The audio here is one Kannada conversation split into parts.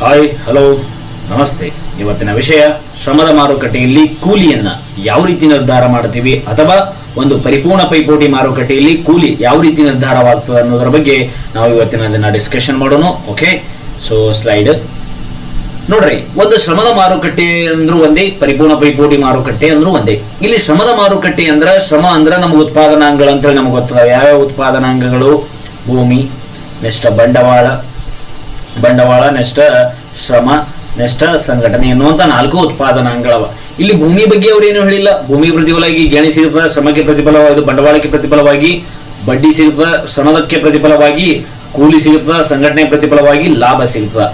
ಹಾಯ್ ಹಲೋ ನಮಸ್ತೆ. ಇವತ್ತಿನ ವಿಷಯ, ಶ್ರಮದ ಮಾರುಕಟ್ಟೆಯಲ್ಲಿ ಕೂಲಿಯನ್ನ ಯಾವ ರೀತಿ ನಿರ್ಧಾರ ಮಾಡ್ತೀವಿ ಅಥವಾ ಒಂದು ಪರಿಪೂರ್ಣ ಪೈಪೋಟಿ ಮಾರುಕಟ್ಟೆಯಲ್ಲಿ ಕೂಲಿ ಯಾವ ರೀತಿ ನಿರ್ಧಾರವಾಗ್ತದೆ ಅನ್ನೋದರ ಬಗ್ಗೆ ನಾವು ಇವತ್ತಿನ ದಿನ ಡಿಸ್ಕಷನ್ ಮಾಡೋಣ ಓಕೆ ಸೊ ಸ್ಲೈಡ್ ನೋಡ್ರಿ, ಒಂದು ಶ್ರಮದ ಮಾರುಕಟ್ಟೆ ಅಂದ್ರೂ ಒಂದೇ, ಪರಿಪೂರ್ಣ ಪೈಪೋಟಿ ಮಾರುಕಟ್ಟೆ ಅಂದ್ರೂ ಒಂದೇ. ಇಲ್ಲಿ ಶ್ರಮದ ಮಾರುಕಟ್ಟೆ ಅಂದ್ರೆ, ಶ್ರಮ ಅಂದ್ರೆ ನಮಗೆ ಉತ್ಪಾದನಾಂಗಗಳು ಅಂತೇಳಿ ನಮಗೆ ಗೊತ್ತದ. ಯಾವ್ಯಾವ ಉತ್ಪಾದನಾಂಗಗಳು? ಭೂಮಿ ನೆಕ್ಸ್ಟ್ ಬಂಡವಾಳ ಬಂಡವಾಳ ನೆಕ್ಸ್ಟ್ ಶ್ರಮ ನೆಕ್ಸ್ಟ್ ಸಂಘಟನೆ ಎನ್ನುವಂತ ನಾಲ್ಕು ಉತ್ಪಾದನಾಂಗಗಳವ ಇಲ್ಲಿ ಭೂಮಿ ಬಗ್ಗೆ ಅವ್ರು ಏನು ಹೇಳಿಲ್ಲ. ಭೂಮಿ ಪ್ರತಿಫಲವಾಗಿ ಗೆಣಿ ಸಿಗುತ್ತದೆ ಶ್ರಮಕ್ಕೆ ಪ್ರತಿಫಲವಾಗಿ, ಬಂಡವಾಳಕ್ಕೆ ಪ್ರತಿಫಲವಾಗಿ, ಬಡ್ಡಿ ಸಿಗುತ್ತದೆ ಶ್ರಮದಕ್ಕೆ ಪ್ರತಿಫಲವಾಗಿ, ಕೂಲಿ ಸಿಗುತ್ತದೆ ಸಂಘಟನೆ ಪ್ರತಿಫಲವಾಗಿ, ಲಾಭ ಸಿಗುತ್ತದೆ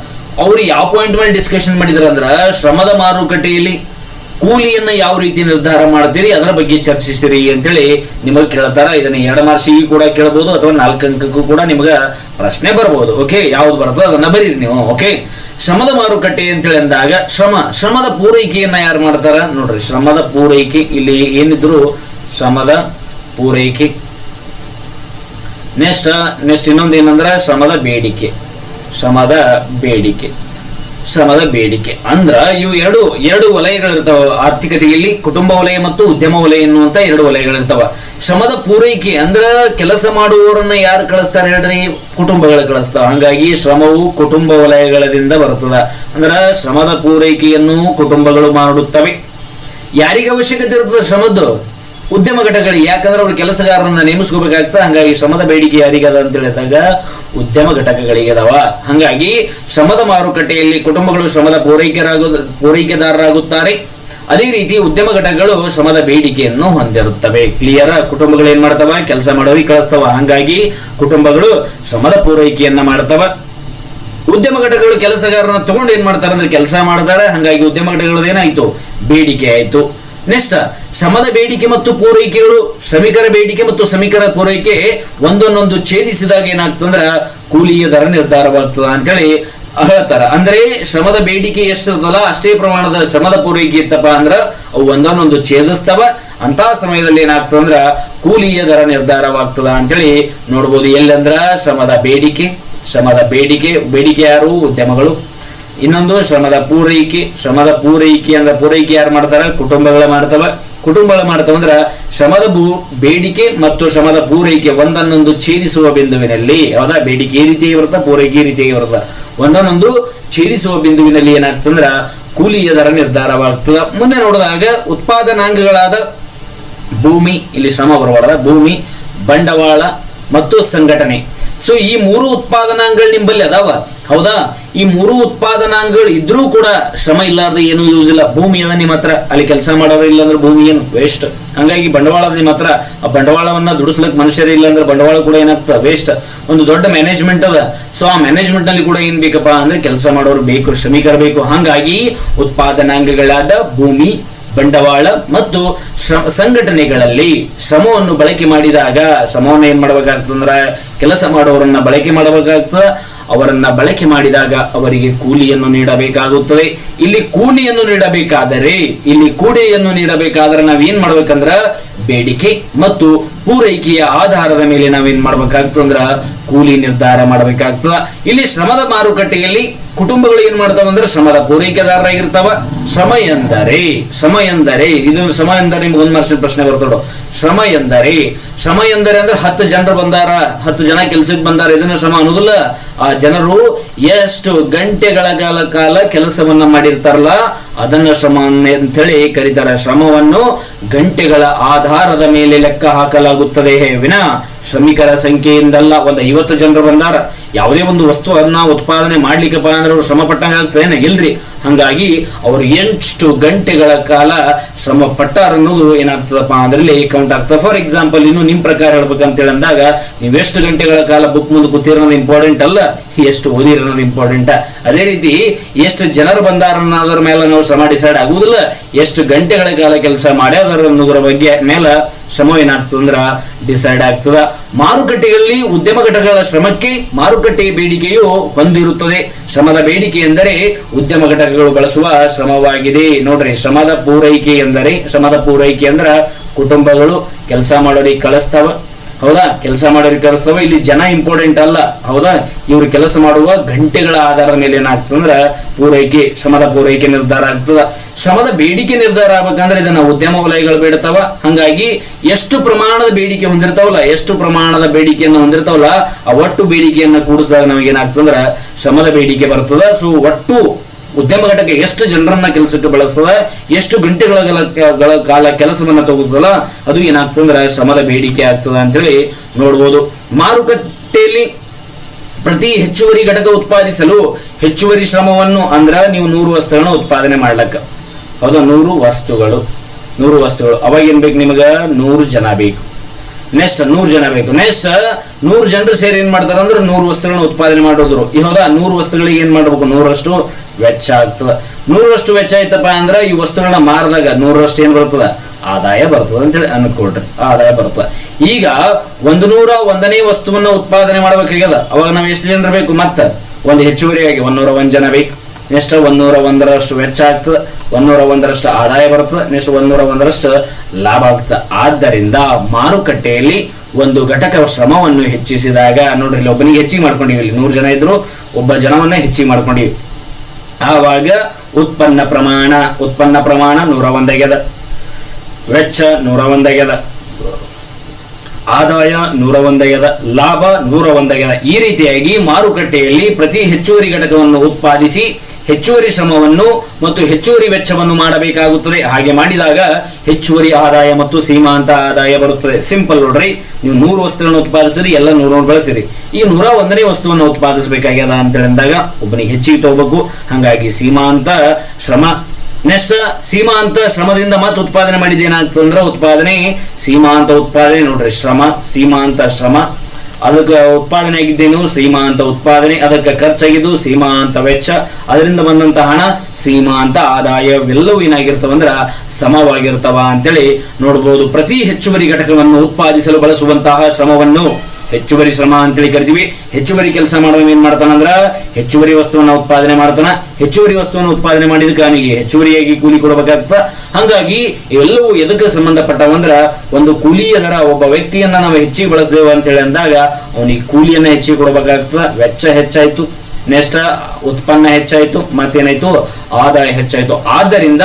ಅವ್ರು ಯಾವ ಪಾಯಿಂಟ್ ಮೇಲೆ ಡಿಸ್ಕಷನ್ ಮಾಡಿದ್ರ ಅಂದ್ರ ಶ್ರಮದ ಮಾರುಕಟ್ಟೆಯಲ್ಲಿ ಕೂಲಿಯನ್ನ ಯಾವ ರೀತಿ ನಿರ್ಧಾರ ಮಾಡ್ತೀರಿ, ಅದರ ಬಗ್ಗೆ ಚರ್ಚಿಸಿರಿ ಅಂತೇಳಿ ನಿಮಗೆ ಕೇಳ್ತಾರ. ಇದನ್ನ ಎರಡು ಮಾರ್ಸಿಗೆ ಕೂಡ ಕೇಳಬಹುದು ಅಥವಾ ನಾಲ್ಕು ಅಂಕಕ್ಕೂ ಕೂಡ ನಿಮಗೆ ಪ್ರಶ್ನೆ ಬರಬಹುದು ಓಕೆ, ಯಾವ್ದು ಬರ್ತದೆ ಅದನ್ನ ಬರೀರಿ ನೀವು. ಓಕೆ, ಶ್ರಮದ ಮಾರುಕಟ್ಟೆ ಅಂತೇಳಿ ಅಂದಾಗ ಶ್ರಮ, ಶ್ರಮದ ಪೂರೈಕೆಯನ್ನ ಯಾರು ಮಾಡ್ತಾರ? ನೋಡ್ರಿ, ಶ್ರಮದ ಪೂರೈಕೆ, ಇಲ್ಲಿ ಏನಿದ್ರು ಶ್ರಮದ ಪೂರೈಕೆ. ನೆಕ್ಸ್ಟ್ ನೆಕ್ಸ್ಟ್ ಇನ್ನೊಂದು ಏನಂದ್ರೆ, ಶ್ರಮದ ಬೇಡಿಕೆ. ಶ್ರಮದ ಬೇಡಿಕೆ. ಶ್ರಮದ ಬೇಡಿಕೆ. ಅಂದ್ರ ಇವು ಎರಡು ಎರಡು ವಲಯಗಳಿರ್ತಾವ ಆರ್ಥಿಕತೆಯಲ್ಲಿ, ಕುಟುಂಬ ವಲಯ ಮತ್ತು ಉದ್ಯಮ ವಲಯ ಎನ್ನುವಂತ ಎರಡು ವಲಯಗಳಿರ್ತಾವ. ಶ್ರಮದ ಪೂರೈಕೆ ಅಂದ್ರ ಕೆಲಸ ಮಾಡುವವರನ್ನ ಯಾರು ಕಳಿಸ್ತಾರೆ ಹೇಳ್ರಿ? ಕುಟುಂಬಗಳು ಕಳಿಸ್ತಾವ. ಹಂಗಾಗಿ ಶ್ರಮವು ಕುಟುಂಬ ವಲಯಗಳಿಂದ ಬರುತ್ತದ ಅಂದ್ರ ಶ್ರಮದ ಪೂರೈಕೆಯನ್ನು ಕುಟುಂಬಗಳು ಮಾಡುತ್ತವೆ. ಯಾರಿಗೆ ಅವಶ್ಯಕತೆ ಇರ್ತದೆ ಶ್ರಮದ್ದು? ಉದ್ಯಮ ಘಟಕಗಳಿಗೆ ಯಾಕಂದ್ರೆ ಅವ್ರು ಕೆಲಸಗಾರರನ್ನ ನೇಮಿಸ್ಕೋಬೇಕಾಗ್ತದೆ, ಹಂಗಾಗಿ ಶ್ರಮದ ಬೇಡಿಕೆ ಯಾರಿಗದ ಅಂತ ಹೇಳಿದಾಗ ಉದ್ಯಮ ಘಟಕಗಳಿಗೆ ಅದಾವ. ಹಂಗಾಗಿ ಶ್ರಮದ ಮಾರುಕಟ್ಟೆಯಲ್ಲಿ ಕುಟುಂಬಗಳು ಶ್ರಮದ ಪೂರೈಕೆರಾಗು, ಪೂರೈಕೆದಾರರಾಗುತ್ತಾರೆ. ಅದೇ ರೀತಿ ಉದ್ಯಮ ಘಟಕಗಳು ಶ್ರಮದ ಬೇಡಿಕೆಯನ್ನು ಹೊಂದಿರುತ್ತವೆ. ಕ್ಲಿಯರ್ ಕುಟುಂಬಗಳು ಏನ್ ಮಾಡ್ತವ? ಕೆಲಸ ಮಾಡೋರಿಗೆ ಕಳಿಸ್ತವ. ಹಂಗಾಗಿ ಕುಟುಂಬಗಳು ಶ್ರಮದ ಪೂರೈಕೆಯನ್ನ ಮಾಡ್ತವ. ಉದ್ಯಮ ಘಟಕಗಳು ಕೆಲಸಗಾರರನ್ನ ತಗೊಂಡು ಏನ್ ಮಾಡ್ತಾರೆ ಅಂದ್ರೆ ಕೆಲಸ ಮಾಡ್ತಾರೆ. ಹಂಗಾಗಿ ಉದ್ಯಮ ಘಟಕಗಳದ್ದು ಏನಾಯ್ತು? ಬೇಡಿಕೆ ಆಯ್ತು. ನೆಕ್ಸ್ಟ್, ಶ್ರಮದ ಬೇಡಿಕೆ ಮತ್ತು ಪೂರೈಕೆಗಳು, ಶ್ರಮಿಕರ ಬೇಡಿಕೆ ಮತ್ತು ಶ್ರಮಿಕರ ಪೂರೈಕೆ ಒಂದೊಂದೊಂದು ಛೇದಿಸಿದಾಗ ಏನಾಗ್ತಂದ್ರ ಕೂಲಿಯ ದರ ನಿರ್ಧಾರವಾಗ್ತದ ಅಂತೇಳಿ ಹೇಳ್ತಾರ. ಅಂದ್ರೆ ಶ್ರಮದ ಬೇಡಿಕೆ ಎಷ್ಟಿರ್ತದ ಅಷ್ಟೇ ಪ್ರಮಾಣದ ಶ್ರಮದ ಪೂರೈಕೆ ಇತ್ತಪ್ಪ ಅಂದ್ರ ಅವು ಒಂದೊಂದೊಂದು ಛೇದಿಸ್ತವ. ಅಂತ ಸಮಯದಲ್ಲಿ ಏನಾಗ್ತದಂದ್ರ ಕೂಲಿಯ ದರ ನಿರ್ಧಾರವಾಗ್ತದ ಅಂತೇಳಿ ನೋಡ್ಬೋದು. ಎಲ್ಲಂದ್ರ ಶ್ರಮದ ಬೇಡಿಕೆ ಶ್ರಮದ ಬೇಡಿಕೆ ಬೇಡಿಕೆ ಯಾರು? ಉದ್ಯಮಗಳು. ಇನ್ನೊಂದು ಶ್ರಮದ ಪೂರೈಕೆ ಶ್ರಮದ ಪೂರೈಕೆ ಅಂದ್ರೆ ಪೂರೈಕೆ ಯಾರು ಮಾಡ್ತಾರ? ಕುಟುಂಬಗಳ ಮಾಡ್ತವ. ಕುಟುಂಬಗಳ ಮಾಡ್ತವ ಅಂದ್ರ ಶ್ರಮದ ಭೂ, ಬೇಡಿಕೆ ಮತ್ತು ಶ್ರಮದ ಪೂರೈಕೆ ಒಂದನ್ನೊಂದು ಛೇದಿಸುವ ಬಿಂದುವಿನಲ್ಲಿ ಯಾವ್ದ ಬೇಡಿಕೆ ಈ ರೀತಿ ಇರುತ್ತ ಪೂರೈಕೆ ಈ ರೀತಿ ಇರುತ್ತ ಒಂದನ್ನೊಂದು ಛೇದಿಸುವ ಬಿಂದುವಿನಲ್ಲಿ ಏನಾಗ್ತಂದ್ರ ಕೂಲಿಯ ದರ ನಿರ್ಧಾರವಾಗ್ತದ. ಮುಂದೆ ನೋಡಿದಾಗ ಉತ್ಪಾದನಾಂಗಗಳಾದ ಭೂಮಿ, ಇಲ್ಲಿ ಶ್ರಮ ಬರಬಾರ್ದ ಭೂಮಿ, ಬಂಡವಾಳ ಮತ್ತು ಸಂಘಟನೆ. ಸೊ ಈ ಮೂರು ಉತ್ಪಾದನಾಂಗಗಳು ನಿಂಬಲ್ಲಿ ಅದಾವ. ಹೌದಾ? ಈ ಮೂರು ಉತ್ಪಾದನಾಂಗಗಳು ಇದ್ರೂ ಕೂಡ ಶ್ರಮ ಇಲ್ಲಾರ್ದೆ ಏನು ಯೂಸ್ ಇಲ್ಲ. ಭೂಮಿ ಅದ ನಿಮ್ಮ ಹತ್ರ, ಅಲ್ಲಿ ಕೆಲಸ ಮಾಡೋರು ಇಲ್ಲ ಅಂದ್ರೆ ಭೂಮಿ ಏನು ವೇಸ್ಟ್ ಹಂಗಾಗಿ ಬಂಡವಾಳ ನಿಮ್ಮ ಹತ್ರ, ಆ ಬಂಡವಾಳವನ್ನ ದುಡಿಸ್ಲಕ್ ಮನುಷ್ಯರೇ ಇಲ್ಲ ಅಂದ್ರೆ ಬಂಡವಾಳ ಕೂಡ ಏನಾಗ್ತದೆ? ವೇಸ್ಟ್ ಒಂದು ದೊಡ್ಡ ಮ್ಯಾನೇಜ್ಮೆಂಟ್ ಅದ. ಸೊ ಆ ಮ್ಯಾನೇಜ್ಮೆಂಟ್ನಲ್ಲಿ ಕೂಡ ಏನ್ ಬೇಕಪ್ಪ ಅಂದ್ರೆ ಕೆಲಸ ಮಾಡೋರು ಬೇಕು, ಶ್ರಮಿಕರು ಬೇಕು. ಹಂಗಾಗಿ ಉತ್ಪಾದನಾಂಗಗಳಾದ ಭೂಮಿ ಬಂಡವಾಳ ಮತ್ತು ಸಂಘಟನೆಗಳಲ್ಲಿ ಶ್ರಮವನ್ನು ಬಳಕೆ ಮಾಡಿದಾಗ, ಶ್ರಮವನ್ನು ಏನ್ ಮಾಡಬೇಕಾಗ್ತದಂದ್ರ, ಕೆಲಸ ಮಾಡುವವರನ್ನ ಬಳಕೆ ಮಾಡಬೇಕಾಗ್ತದ. ಅವರನ್ನ ಬಳಕೆ ಮಾಡಿದಾಗ ಅವರಿಗೆ ಕೂಲಿಯನ್ನು ನೀಡಬೇಕಾಗುತ್ತದೆ. ಇಲ್ಲಿ ಕೂಲಿಯನ್ನು ನೀಡಬೇಕಾದರೆ, ಇಲ್ಲಿ ಕೂಡೆಯನ್ನು ನೀಡಬೇಕಾದ್ರೆ ನಾವೇನ್ ಮಾಡ್ಬೇಕಂದ್ರ, ಬೇಡಿಕೆ ಮತ್ತು ಪೂರೈಕೆಯ ಆಧಾರದ ಮೇಲೆ ನಾವೇನ್ ಮಾಡ್ಬೇಕಾಗ್ತಂದ್ರ ಕೂಲಿ ನಿರ್ಧಾರ ಮಾಡಬೇಕಾಗ್ತದ. ಇಲ್ಲಿ ಶ್ರಮದ ಮಾರುಕಟ್ಟೆಯಲ್ಲಿ ಕುಟುಂಬಗಳು ಏನ್ ಮಾಡ್ತಾವ ಅಂದ್ರೆ ಶ್ರಮದ ಪೂರೈಕೆದಾರರಾಗಿರ್ತಾವ. ಶ್ರಮ ಎಂದರೆ ಶ್ರಮ ಎಂದರೆ ಇದು ಶ್ರಮ ಎಂದರೆ ನಿಮ್ಗೆ ಒಂದ್ ಮಾರ್ಕ್ಸಿನ ಪ್ರಶ್ನೆ ಬರ್ತೋಡು ಶ್ರಮ ಎಂದರೆ ಶ್ರಮ ಎಂದರೆ ಅಂದ್ರೆ ಹತ್ತು ಜನರು ಬಂದಾರ, ಹತ್ತು ಜನ ಕೆಲ್ಸಕ್ಕೆ ಬಂದಾರ, ಇದನ್ನ ಶ್ರಮ ಅನ್ನೋದಿಲ್ಲ. ಆ ಜನರು ಎಷ್ಟು ಗಂಟೆಗಳ ಕಾಲ ಕಾಲ ಕೆಲಸವನ್ನ ಮಾಡಿರ್ತಾರಲ್ಲ ಅದನ್ನ ಶ್ರಮ ಅಂತೇಳಿ ಕರೀತಾರೆ. ಶ್ರಮವನ್ನು ಗಂಟೆಗಳ ಆಧಾರದ ಮೇಲೆ ಲೆಕ್ಕ ಹಾಕಲಾಗುತ್ತದೆ. ವಿನ ಶ್ರಮಿಕರ ಸಂಖ್ಯೆಯಿಂದಲ್ಲ ಒಂದು ಐವತ್ತು ಜನರು ಬಂದಾರ. ಯಾವುದೇ ಒಂದು ವಸ್ತುವನ್ನ ಉತ್ಪಾದನೆ ಮಾಡ್ಲಿಕ್ಕಪ್ಪ ಅಂದ್ರೆ ಅವ್ರು ಶ್ರಮ ಪಟ್ಟಂಗ ಇಲ್ರಿ ಹಂಗಾಗಿ ಅವರು ಎಷ್ಟು ಗಂಟೆಗಳ ಕಾಲ ಶ್ರಮ ಪಟ್ಟಾರ ಅನ್ನೋದು ಏನಾಗ್ತದಪ್ಪ ಅಂದ್ರೆ ಕೌಂಟ್ ಆಗ್ತದೆ. ಫಾರ್ ಎಕ್ಸಾಂಪಲ್ ಇನ್ನು ನಿಮ್ಮ ಪ್ರಕಾರ ಹೇಳ್ಬೇಕಂತೇಳಿ ಅಂದಾಗ ನೀವು ಎಷ್ಟು ಗಂಟೆಗಳ ಕಾಲ ಬುಕ್ ಮುಂದೆ ಕೂತಿರೋದು ಇಂಪಾರ್ಟೆಂಟ್ ಅಲ್ಲ. ಎಷ್ಟು ಓದಿರೋದು ಇಂಪಾರ್ಟೆಂಟ್ ಅದೇ ರೀತಿ ಎಷ್ಟು ಜನರು ಬಂದಾರ ಅನ್ನೋದ್ರ ಮೇಲೆ ನಾವು ಶ್ರಮ ಡಿಸೈಡ್ ಆಗುವುದಿಲ್ಲ. ಎಷ್ಟು ಗಂಟೆಗಳ ಕಾಲ ಕೆಲಸ ಮಾಡ್ಯಾರ ಅನ್ನೋದ್ರ ಬಗ್ಗೆ ಮೇಲೆ ಶ್ರಮ ಏನಾಗ್ತದಂದ್ರ ಡಿಸೈಡ್ ಆಗ್ತದ. ಮಾರುಕಟ್ಟೆಯಲ್ಲಿ ಉದ್ಯಮ ಘಟಕಗಳ ಶ್ರಮಕ್ಕೆ ಮಾರುಕಟ್ಟೆ ಬೇಡಿಕೆಯು ಹೊಂದಿರುತ್ತದೆ. ಶ್ರಮದ ಬೇಡಿಕೆ ಎಂದರೆ ಉದ್ಯಮ ಘಟಕಗಳು ಬಳಸುವ ಶ್ರಮವಾಗಿದೆ. ನೋಡ್ರಿ, ಶ್ರಮದ ಪೂರೈಕೆ ಎಂದರೆ, ಶ್ರಮದ ಪೂರೈಕೆ ಅಂದ್ರ ಕುಟುಂಬಗಳು, ಕೆಲಸ ಮಾಡೋರಿಗೆ ಕಳಿಸ್ತಾವ ಹೌದಾ? ಕೆಲಸ ಮಾಡೋರಿಗೆ ಕರೆಸ್ತವ. ಇಲ್ಲಿ ಜನ ಇಂಪಾರ್ಟೆಂಟ್ ಅಲ್ಲ. ಹೌದಾ? ಇವ್ರು ಕೆಲಸ ಮಾಡುವ ಗಂಟೆಗಳ ಆಧಾರದ ಮೇಲೆ ಏನಾಗ್ತದಂದ್ರ ಪೂರೈಕೆ, ಶ್ರಮದ ಪೂರೈಕೆ ನಿರ್ಧಾರ ಆಗ್ತದ. ಶ್ರಮದ ಬೇಡಿಕೆ ನಿರ್ಧಾರ ಆಗ್ಬೇಕಂದ್ರೆ ಇದನ್ನ ಉದ್ಯಮ ವಲಯಗಳು ಬೇಡ್ತಾವ. ಹಂಗಾಗಿ ಎಷ್ಟು ಪ್ರಮಾಣದ ಬೇಡಿಕೆ ಹೊಂದಿರ್ತಾವಲ್ಲ, ಎಷ್ಟು ಪ್ರಮಾಣದ ಬೇಡಿಕೆಯನ್ನು ಹೊಂದಿರ್ತಾವಲ್ಲ, ಆ ಒಟ್ಟು ಬೇಡಿಕೆಯನ್ನ ಕೂಡಿಸಿದಾಗ ನಮಗೆ ಏನಾಗ್ತಂದ್ರ ಶ್ರಮದ ಬೇಡಿಕೆ ಬರ್ತದ. ಸೊ ಒಟ್ಟು ಉದ್ಯಮ ಘಟಕ ಎಷ್ಟು ಜನರನ್ನ ಕೆಲಸಕ್ಕೆ ಬಳಸ್ತದ, ಎಷ್ಟು ಗಂಟೆಗಳ ಗಳ- ಗಳ ಕಾಲ ಕೆಲಸವನ್ನ ತಗೋದಲ್ಲ ಅದು ಏನಾಗ್ತಂದ್ರ ಶ್ರಮದ ಬೇಡಿಕೆ ಆಗ್ತದ ಅಂತೇಳಿ ನೋಡ್ಬೋದು. ಮಾರುಕಟ್ಟೆಯಲ್ಲಿ ಪ್ರತಿ ಹೆಚ್ಚುವರಿ ಘಟಕ ಉತ್ಪಾದಿಸಲು ಹೆಚ್ಚುವರಿ ಶ್ರಮವನ್ನು ಅಂದ್ರ ನೀವು ನೂರು ವಸ್ತುಗಳನ್ನ ಉತ್ಪಾದನೆ ಮಾಡ್ಲಕ್ಕ. ಹೌದಾ? ನೂರು ವಸ್ತುಗಳು. ನೂರು ವಸ್ತುಗಳು. ಅವಾಗ ಏನ್ ಬೇಕು ನಿಮಗ? ನೂರು ಜನ ಬೇಕು. ನೆಕ್ಸ್ಟ್ ನೂರು ಜನ ಬೇಕು. ನೆಕ್ಸ್ಟ್ ನೂರು ಜನರು ಸೇರಿ ಏನ್ ಮಾಡ್ತಾರ ಅಂದ್ರೆ ನೂರು ವಸ್ತುಗಳನ್ನ ಉತ್ಪಾದನೆ ಮಾಡೋದ್ರು. ಈ ಹೌದಾ? ನೂರು ವಸ್ತುಗಳಿಗೆ ಏನ್ ಮಾಡ್ಬೇಕು? ನೂರಷ್ಟು ವೆಚ್ಚ ಆಗ್ತದ. ನೂರರಷ್ಟು ವೆಚ್ಚ ಆಯ್ತಪ್ಪ ಅಂದ್ರೆ ಈ ವಸ್ತುಗಳನ್ನ ಮಾರಿದಾಗ ನೂರರಷ್ಟು ಏನು ಬರ್ತದ? ಆದಾಯ ಬರ್ತದ ಅಂತೇಳಿ ಅನ್ಕೊಳ್ರಿ. ಆದಾಯ ಬರ್ತದ. ಈಗ ಒಂದು ನೂರ ಒಂದನೇ ವಸ್ತುವನ್ನ ಉತ್ಪಾದನೆ ಮಾಡ್ಬೇಕಾಗ್ಯದ ಅವಾಗ ನಾವು ಎಷ್ಟು ಜನರು ಬೇಕು ಮತ್ತ? ಒಂದು ಹೆಚ್ಚುವರಿಯಾಗಿ ಒಂದೂರ ಒಂದ್ ಜನ ಬೇಕು. ನೆಕ್ಸ್ಟ್ ಒಂದೂರ ಒಂದರಷ್ಟು ವೆಚ್ಚ ಆಗ್ತದೆ. ಒಂದೂರ ಒಂದರಷ್ಟು ಆದಾಯ ಬರ್ತದೆ. ನೆಕ್ಸ್ಟ್ ಒಂದೂರ ಒಂದರಷ್ಟು ಲಾಭ ಆಗ್ತದೆ. ಆದ್ದರಿಂದ ಮಾರುಕಟ್ಟೆಯಲ್ಲಿ ಒಂದು ಘಟಕ ಶ್ರಮವನ್ನು ಹೆಚ್ಚಿಸಿದಾಗ ನೋಡ್ರಿ ಇಲ್ಲಿ ಒಬ್ಬನಿಗೆ ಹೆಚ್ಚಿಗೆ ಮಾಡ್ಕೊಂಡಿವಿ. ಇಲ್ಲಿ ನೂರು ಜನ ಇದ್ರು, ಒಬ್ಬ ಜನವನ್ನ ಹೆಚ್ಚಿಗೆ ಮಾಡ್ಕೊಂಡಿವಿ. ಆವಾಗ ಉತ್ಪನ್ನ ಪ್ರಮಾಣ ಉತ್ಪನ್ನ ಪ್ರಮಾಣ ನೂರ ಒಂದಾಗ್ಯದ ವೆಚ್ಚ ನೂರ ಒಂದಾಗ್ಯದ ಆದಾಯ ನೂರ ಒಂದಾಗ್ಯದ ಲಾಭ ನೂರ ಒಂದಾಗ್ಯದ ಈ ರೀತಿಯಾಗಿ ಮಾರುಕಟ್ಟೆಯಲ್ಲಿ ಪ್ರತಿ ಹೆಚ್ಚುವರಿ ಘಟಕವನ್ನು ಉತ್ಪಾದಿಸಿ ಹೆಚ್ಚುವರಿ ಶ್ರಮವನ್ನು ಮತ್ತು ಹೆಚ್ಚುವರಿ ವೆಚ್ಚವನ್ನು ಮಾಡಬೇಕಾಗುತ್ತದೆ. ಹಾಗೆ ಮಾಡಿದಾಗ ಹೆಚ್ಚುವರಿ ಆದಾಯ ಮತ್ತು ಸೀಮಾಂತ ಆದಾಯ ಬರುತ್ತದೆ. ಸಿಂಪಲ್ ನೋಡ್ರಿ, ನೀವು ನೂರು ವಸ್ತುಗಳನ್ನು ಉತ್ಪಾದಿಸಿರಿ ಎಲ್ಲ ನೂರು ಬಳಸಿರಿ ಈ ನೂರ ಒಂದನೇ ವಸ್ತುವನ್ನು ಉತ್ಪಾದಿಸಬೇಕಾಗ್ಯದ ಅಂತ ಹೇಳಿದಾಗ ಒಬ್ಬನಿಗೆ ಹೆಚ್ಚಿಗೆ ತಗೋಬೇಕು. ಹಾಗಾಗಿ ಸೀಮಾಂತ ಶ್ರಮ ನೆಕ್ಸ್ಟ್ ಸೀಮಾಂತ ಶ್ರಮದಿಂದ ಮತ್ತೆ ಉತ್ಪಾದನೆ ಮಾಡಿದ ಏನಾಗ್ತದಂದ್ರೆ ಉತ್ಪಾದನೆ, ಸೀಮಾಂತ ಉತ್ಪಾದನೆ ನೋಡ್ರಿ, ಶ್ರಮ, ಸೀಮಾಂತ ಶ್ರಮ. ಅದಕ್ಕೆ ಉತ್ಪಾದನೆ ಆಗಿದ್ದೇನು? ಸೀಮಾಂತ ಉತ್ಪಾದನೆ. ಅದಕ್ಕೆ ಖರ್ಚಾಗಿದ್ದು ಸೀಮಾಂತ ವೆಚ್ಚ. ಅದರಿಂದ ಬಂದಂತ ಹಣ ಸೀಮಾಂತ ಆದಾಯವೆಲ್ಲವೂ ಏನಾಗಿರ್ತವಂದ್ರ ಸಮವಾಗಿರ್ತವ ಅಂತೇಳಿ ನೋಡಬಹುದು ಪ್ರತಿ ಹೆಚ್ಚುವರಿ ಘಟಕವನ್ನು ಉತ್ಪಾದಿಸಲು ಬಳಸುವಂತಹ ಶ್ರಮವನ್ನು ಹೆಚ್ಚುವರಿ ಶ್ರಮ ಅಂತೇಳಿ ಕರಿತೀವಿ. ಹೆಚ್ಚುವರಿ ಕೆಲಸ ಮಾಡೋನು ಏನ್ ಮಾಡ್ತಾನಂದ್ರ ಹೆಚ್ಚುವರಿ ವಸ್ತುವನ್ನ ಉತ್ಪಾದನೆ ಮಾಡ್ತಾನ. ಹೆಚ್ಚುವರಿ ವಸ್ತುವನ್ನು ಉತ್ಪಾದನೆ ಮಾಡಿದಕ್ಕೆ ಅವನಿಗೆ ಹೆಚ್ಚುವರಿಯಾಗಿ ಕೂಲಿ ಕೊಡಬೇಕಾಗ್ತದ. ಹಂಗಾಗಿ ಇವೆಲ್ಲವೂ ಎದಕ್ಕೆ ಸಂಬಂಧಪಟ್ಟವಂದ್ರ ಒಂದು ಕೂಲಿಯ ದರ ಒಬ್ಬ ವ್ಯಕ್ತಿಯನ್ನ ನಾವು ಹೆಚ್ಚಿಗೆ ಬಳಸಿದೆವು ಅಂತ ಹೇಳಿ ಅಂದಾಗ ಅವನಿಗೆ ಕೂಲಿಯನ್ನ ಹೆಚ್ಚಿಗೆ ಕೊಡಬೇಕಾಗ್ತದ. ವೆಚ್ಚ ಹೆಚ್ಚಾಯ್ತು. ನೆಕ್ಸ್ಟ್ ಉತ್ಪನ್ನ ಹೆಚ್ಚಾಯಿತು, ಮತ್ತೇನಾಯ್ತು? ಆದಾಯ ಹೆಚ್ಚಾಯಿತು. ಆದ್ದರಿಂದ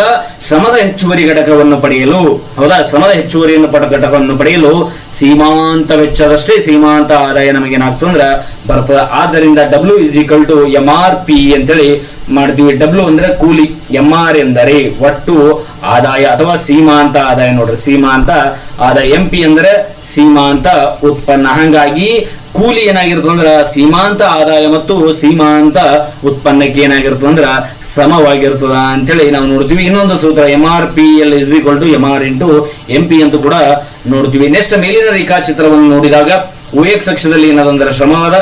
ಶ್ರಮದ ಹೆಚ್ಚುವರಿ ಘಟಕವನ್ನು ಪಡೆಯಲು, ಹೌದಾ? ಶ್ರಮದ ಹೆಚ್ಚುವರಿಯನ್ನು ಪಡ ಘಟಕವನ್ನು ಪಡೆಯಲು ಸೀಮಾಂತ ವೆಚ್ಚದಷ್ಟೇ ಸೀಮಾಂತ ಆದಾಯ ನಮಗೇನಾಗ್ತಂದ್ರ ಬರ್ತದೆ. ಆದ್ದರಿಂದ W is equal to M R P ಅಂತೇಳಿ ಮಾಡ್ತೀವಿ. ಡಬ್ಲ್ಯೂ ಅಂದ್ರೆ ಕೂಲಿ ಎಂ ಆರ್ ಎಂದರೆ ಒಟ್ಟು ಆದಾಯ ಅಥವಾ ಸೀಮಾಂತ ಆದಾಯ ನೋಡ್ರಿ. ಸೀಮಾಂತ ಆದಾಯ ಎಂ ಪಿ ಅಂದ್ರೆ ಸೀಮಾಂತ ಉತ್ಪನ್ನ. ಹಂಗಾಗಿ ಕೂಲಿ ಏನಾಗಿರ್ತದೆ ಅಂದ್ರೆ ಸೀಮಾಂತ ಆದಾಯ ಮತ್ತು ಸೀಮಾಂತ ಉತ್ಪನ್ನಕ್ಕೆ ಏನಾಗಿರ್ತದೆ ಅಂದ್ರ ಸಮವಾಗಿರ್ತದ ಅಂತೇಳಿ ನಾವು ನೋಡ್ತೀವಿ. ಇನ್ನೊಂದು ಸೂತ್ರ M R P L is equal to M R into M P ಅಂತ ಕೂಡ ನೋಡ್ತೀವಿ. ನೆಕ್ಸ್ಟ್ ಮೇಲಿನ ರೇಖಾಚಿತ್ರವನ್ನು ನೋಡಿದಾಗ ಓ ಎಕ್ಸ್ ಅಕ್ಷದಲ್ಲಿ ಏನದಂದ್ರೆ ಶ್ರಮವಾದ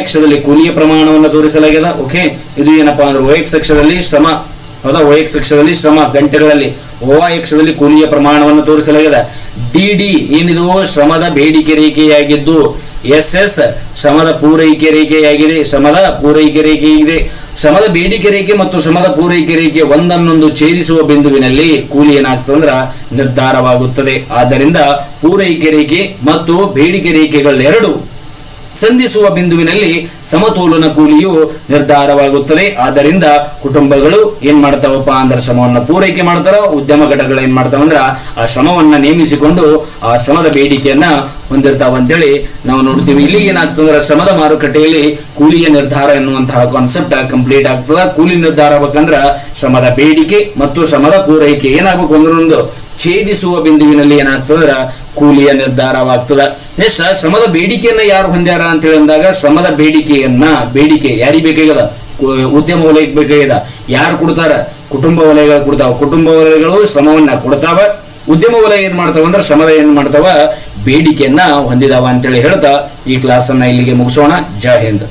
ಅಕ್ಷದಲ್ಲಿ ಕೂಲಿಯ ಪ್ರಮಾಣವನ್ನು ತೋರಿಸಲಾಗಿದೆ ಓಕೆ ಇದು ಏನಪ್ಪಾ ಅಂದ್ರೆ ಓ ಎಕ್ಸ್ ಅಕ್ಷದಲ್ಲಿ ಶ್ರಮ, ಹೌದಾ? ಓ ಎಕ್ಸ್ ಅಕ್ಷದಲ್ಲಿ ಶ್ರಮ, ಗಂಟೆಗಳಲ್ಲಿ ಓ ಕೂಲಿಯ ಪ್ರಮಾಣವನ್ನು ತೋರಿಸಲಾಗಿದೆ ಡಿ ಡಿ ಏನಿದು ಶ್ರಮದ ಬೇಡಿಕೆ ರೇಖೆಯಾಗಿದ್ದು ಎಸ್ ಎಸ್ ಶ್ರಮದ ಪೂರೈಕೆ ರೇಖೆಯಾಗಿದೆ, ಶ್ರಮದ ಪೂರೈಕೆ ರೇಖೆ ಇದೆ ಶ್ರಮದ ಬೇಡಿಕೆ ರೇಖೆ ಮತ್ತು ಶ್ರಮದ ಪೂರೈಕೆ ರೇಖೆ ಒಂದನ್ನೊಂದು ಛೇದಿಸುವ ಬಿಂದುವಿನಲ್ಲಿ ಕೂಲಿ ಏನಾಗ್ತದಂದ್ರ ನಿರ್ಧಾರವಾಗುತ್ತದೆ. ಆದ್ದರಿಂದ ಪೂರೈಕೆ ರೇಖೆ ಮತ್ತು ಬೇಡಿಕೆ ರೇಖೆಗಳೆರಡು ಸಂಧಿಸುವ ಬಿಂದುವಿನಲ್ಲಿ ಸಮತೋಲನ ಕೂಲಿಯು ನಿರ್ಧಾರವಾಗುತ್ತದೆ. ಆದ್ದರಿಂದ ಕುಟುಂಬಗಳು ಏನ್ ಮಾಡ್ತಾವಪ್ಪ ಅಂದ್ರೆ ಶ್ರಮವನ್ನು ಪೂರೈಕೆ ಮಾಡ್ತಾರ, ಉದ್ಯಮ ಘಟಕಗಳು ಏನ್ ಮಾಡ್ತಾವಂದ್ರ ಆ ಶ್ರಮವನ್ನ ನೇಮಿಸಿಕೊಂಡು ಆ ಶ್ರಮದ ಬೇಡಿಕೆಯನ್ನ ಹೊಂದಿರ್ತಾವ ಅಂತೇಳಿ ನಾವು ನೋಡ್ತೀವಿ. ಇಲ್ಲಿ ಏನಾಗ್ತಂದ್ರೆ ಶ್ರಮದ ಮಾರುಕಟ್ಟೆಯಲ್ಲಿ ಕೂಲಿಯ ನಿರ್ಧಾರ ಎನ್ನುವಂತಹ ಕಾನ್ಸೆಪ್ಟ್ ಕಂಪ್ಲೀಟ್ ಆಗ್ತದ. ಕೂಲಿ ನಿರ್ಧಾರ ಆಗ್ಬೇಕಂದ್ರ ಶ್ರಮದ ಬೇಡಿಕೆ ಮತ್ತು ಶ್ರಮದ ಪೂರೈಕೆ ಏನಾಗ್ಬೇಕು ಅಂದ್ರೆ ಒಂದು ಛೇದಿಸುವ ಬಿಂದುವಿನಲ್ಲಿ ಏನಾಗ್ತದ್ರ ಕೂಲಿಯ ನಿರ್ಧಾರವಾಗ್ತದ. ನೆಕ್ಸ್ಟ್, ಶ್ರಮದ ಬೇಡಿಕೆಯನ್ನ ಯಾರು ಹೊಂದ್ಯಾರ ಅಂತ ಹೇಳಿದಾಗ ಶ್ರಮದ ಬೇಡಿಕೆಯನ್ನ, ಬೇಡಿಕೆ ಯಾರಿಗೆ ಬೇಕಾಗ್ಯದ? ಉದ್ಯಮ ವಲಯಕ್ಕೆ ಬೇಕಾಗದ ಯಾರು ಕೊಡ್ತಾರ? ಕುಟುಂಬ ವಲಯಗಳು ಕೊಡ್ತಾವ. ಕುಟುಂಬ ವಲಯಗಳು ಶ್ರಮವನ್ನ ಕೊಡ್ತಾವ. ಉದ್ಯಮ ವಲಯ ಏನ್ ಮಾಡ್ತಾವ ಅಂದ್ರೆ, ಶ್ರಮದ ಏನ್ ಮಾಡ್ತಾವ? ಬೇಡಿಕೆಯನ್ನ ಹೊಂದಿದಾವ ಅಂತೇಳಿ ಹೇಳ್ತಾ ಈ ಕ್ಲಾಸ್ ಅನ್ನ ಇಲ್ಲಿಗೆ ಮುಗಿಸೋಣ. ಜಯ ಹಿಂದ್.